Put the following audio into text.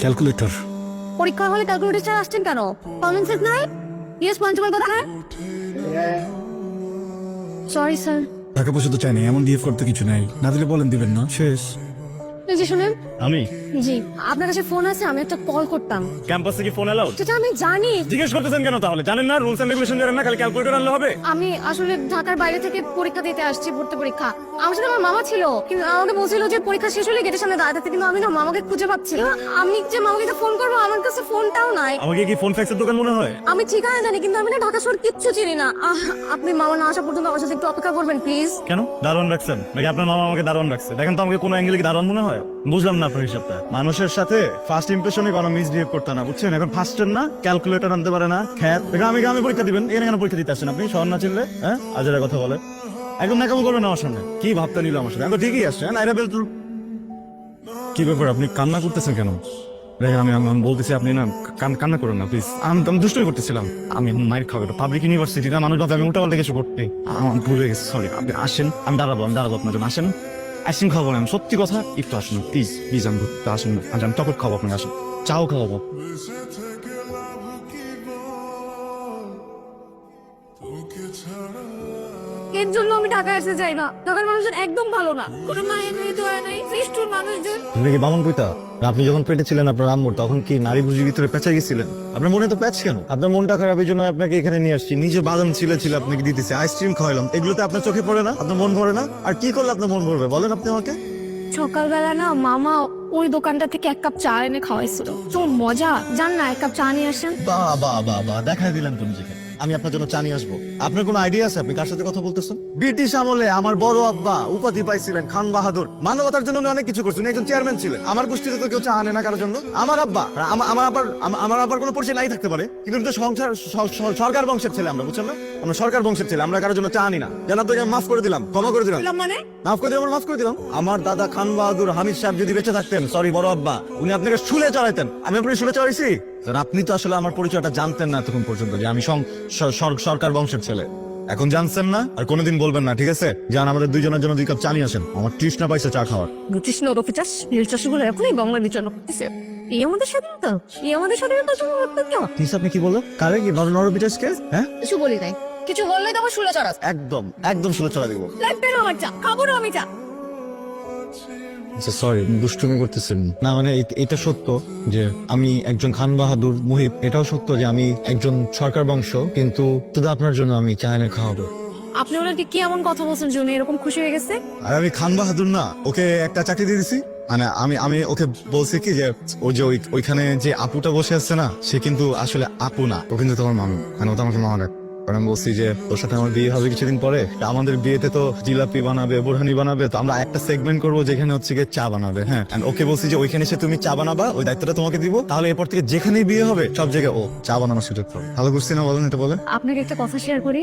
Calculator পরীক্ষা হলে calculator ছাড়া আসছেন কেন? কমন সেন্স নাই? ইয়েস পঞ্চমের কথা না? সরি স্যার টাকা পয়সা তো চাইনি এমন বিহেভ করতে কিছু নাই। না দিলে বলেন দিবেন না। শেষ। যে শুনেন। আমি? জি আপনার কাছে ফোন আছে আমি একটা কল করতাম। ক্যাম্পাসে কি ফোন অ্যালাউড? সেটা আমি জানি। জিজ্ঞেস করতেছেন কেন তাহলে? জানেন না রুলস এন্ড রেগুলেশন জানেন না খালি ক্যালকুলেটর আনলে হবে? আমি আসলে ঢাকার বাইরে থেকে পরীক্ষা দিতে আসছি ভর্তি পরীক্ষা। আমার সাথে আমার মামা ছিল কিন্তু আমাকে বলছিল যে পরীক্ষা শেষ হলে গেটের সামনে দাঁড়াতে কিন্তু আমি না মামাকে খুঁজে পাচ্ছি না। আমি যে মামাকে ফোন করব আমার কাছে ফোনটাও নাই। আমাকে কি ফোন ফ্যাক্সের দোকান মনে হয়? আমি ঠিকানা জানি কিন্তু আমি না ঢাকা শহর কিচ্ছু চিনি না। আপনি মামা না আসা পর্যন্ত আমার সাথে একটু অপেক্ষা করবেন প্লিজ। কেন? দারোয়ান রাখছেন? নাকি আপনার মামা আমাকে দারোয়ান রাখছে? দেখেন তো আমাকে কোনো অ্যাঙ্গেলে কি দারোয়ান মনে হয়? বুঝলাম না আপনার হিসাবটা। মানুষের সাথে ফার্স্ট ইমপ্রেশনে কোনো মিসবিহেভ করতে না, বুঝছেন? এখন না ক্যালকুলেটর আনতে পারে না, খ্যাত। গ্রামে গ্রামে পরীক্ষা দিবেন এখানে কেন পরীক্ষা দিতে আসছেন আপনি শহর না চিনলে হ্যাঁ? কথা বলে একদম নাকাম করবেন আমার সামনে। কি ভাবতে নিল আমার সাথে? ঠিকই আসছে হ্যাঁ? বেল কি ব্যাপার, আপনি কান্না করতেছেন কেন? আমি আমি বলতেছি, আপনি না, কান- কান্না করুন না প্লিজ আমি তো আমি দুষ্টই করতেছিলাম। আমি মাইর খাব পাবলিক ইউনিভার্সিটি না মানুষ ভাবে, আমি উল্টা পাল্টা কিছু করতে। আমার ভুলে গেছে সরি আপনি আসেন, আমি দাঁড়াবো আমি দাঁড়াবো আপনার জন্য। আসেন। আইসক্রিম খাব আমি সত্যি কথা একটু আসুন প্লিজ প্লিজ আমি ঘুরতে আসুন। আজ আমি টকট খাব আপনাকে আসুন। চাও খাওয়াবো। এর জন্য আমি ঢাকা আসতে যাই না। ঢাকার মানুষজন একদম ভালো না। কোনো মায়ের নেই দোয়া নেই ফিস্টুর মানুষজন। তুমি কি বামন কইতা আপনি যখন পেটে ছিলেন আপনার আম্মুর তখন কি নারী বুঝির ভিতরে পেঁচা গেছিলেন? আপনার মনে তো প্যাচ কেন? আপনার মনটা খারাপ এই জন্য আপনাকে এখানে নিয়ে আসছি। নিজে বাদাম ছিলে ছিল আপনাকে দিতেছি আইসক্রিম খাওয়াইলাম। এগুলোতে আপনার চোখে পড়ে না? আপনার মন ভরে না? আর কি করলে আপনার মন ভরবে? বলেন আপনি আমাকে। সকালবেলা না মামা ওই দোকানটা থেকে এক কাপ চা এনে খাওয়াইছিল। তো মজা জান না এক কাপ চা নিয়ে আসেন। বা বা বা দেখা দিলেন তুমি নিজেকে। আমি আপনার জন্য চা নিয়ে আসব। আপনার কোনো আইডিয়া আছে? আপনি কার সাথে কথা বলতেছেন? ব্রিটিশ আমলে আমার বড় আব্বা উপাধি পাইছিলেন খান বাহাদুর। মানবতার জন্য অনেক কিছু করছেন। একজন চেয়ারম্যান ছিলেন। আমার গোষ্ঠীতে তো কেউ চা আনে না কারোর জন্য। আমার আব্বা আমার আবার আমার আবার কোনো পরিচয় নাই থাকতে পারে। কিন্তু সংসার সরকার বংশের ছেলে আমরা, বুঝছেন না? আমরা সরকার বংশের ছেলে, আমরা কারোর জন্য চা আনি না। আমি মাফ করে দিলাম, ক্ষমা করে দিলাম মানে? মাফ করে দিলাম মাফ করে দিলাম। আমার দাদা খান বাহাদুর হামিদ সাহেব যদি বেঁচে থাকতেন সরি বড় আব্বা উনি আপনাকে শুলে চড়াইতেন আমি আপনাকে শুলে চড়াইছি স্যার আপনি তো আসলে আমার পরিচয়টা জানতেন না তখন পর্যন্ত যে আমি সরকার বংশের ছেলে। এখন জানছেন না আর কোনোদিন বলবেন না ঠিক আছে? যান আমাদের দুইজনের জন্য দুই কাপ চা নিয়ে আসেন। আমার তৃষ্ণা পাইছে চা খাওয়ার। ব্রিটিশ নরফি চাষ নীল চাষগুলো এখনই বাংলা বিচারণ করতেছে এই আমাদের স্বাধীনতা এই আমাদের স্বাধীনতা আপনি কি বলো কারে কি নর নরবিটাসকে হ্যাঁ? কিছু বলি নাই। কিছু বললেই তো আমার শুলে চড়াস। একদম একদম শুলে চড়া দিব। লাগবে না আমার চা খাব না আমি চা। আচ্ছা সরি দুষ্টুমি করতেছেন। না মানে এটা সত্য যে আমি একজন খান বাহাদুর মুহিব। এটাও সত্য যে আমি একজন সরকার বংশ কিন্তু শুধু আপনার জন্য আমি চা এনে খাওয়াবো। আপনি ওনাকে কি এমন কথা বলছেন যে উনি এরকম খুশি হয়ে গেছে? আর আমি খান বাহাদুর না ওকে একটা চাকরি দিয়ে দিছি। মানে আমি আমি ওকে বলছি কি যে ও যে ওই- ওইখানে যে আপুটা বসে আছে না সে কিন্তু আসলে আপু না ও কিন্তু তোমার মামু মানে ও তো আমাকে মামা ডাকে। কারণ আমি বলছি যে, ওর সাথে আমার বিয়ে হবে কিছুদিন পরে। আমাদের বিয়েতে তো জিলাপি বানাবে, বোরহানি বানাবে, তো আমরা একটা সেগমেন্ট করব যেখানে হচ্ছে গিয়ে চা বানাবে হ্যাঁ। ওকে বলছি যে, ওইখানে এসে তুমি চা বানাবা, ওই দায়িত্বটা তোমাকে দিব। তাহলে এরপর থেকে যেখানেই বিয়ে হবে, সব জায়গায় ও চা বানানো সুযোগ পাবে। ভালো বুঝছি না বলেন, এটা বলে আপনাকে একটা কথা শেয়ার করি।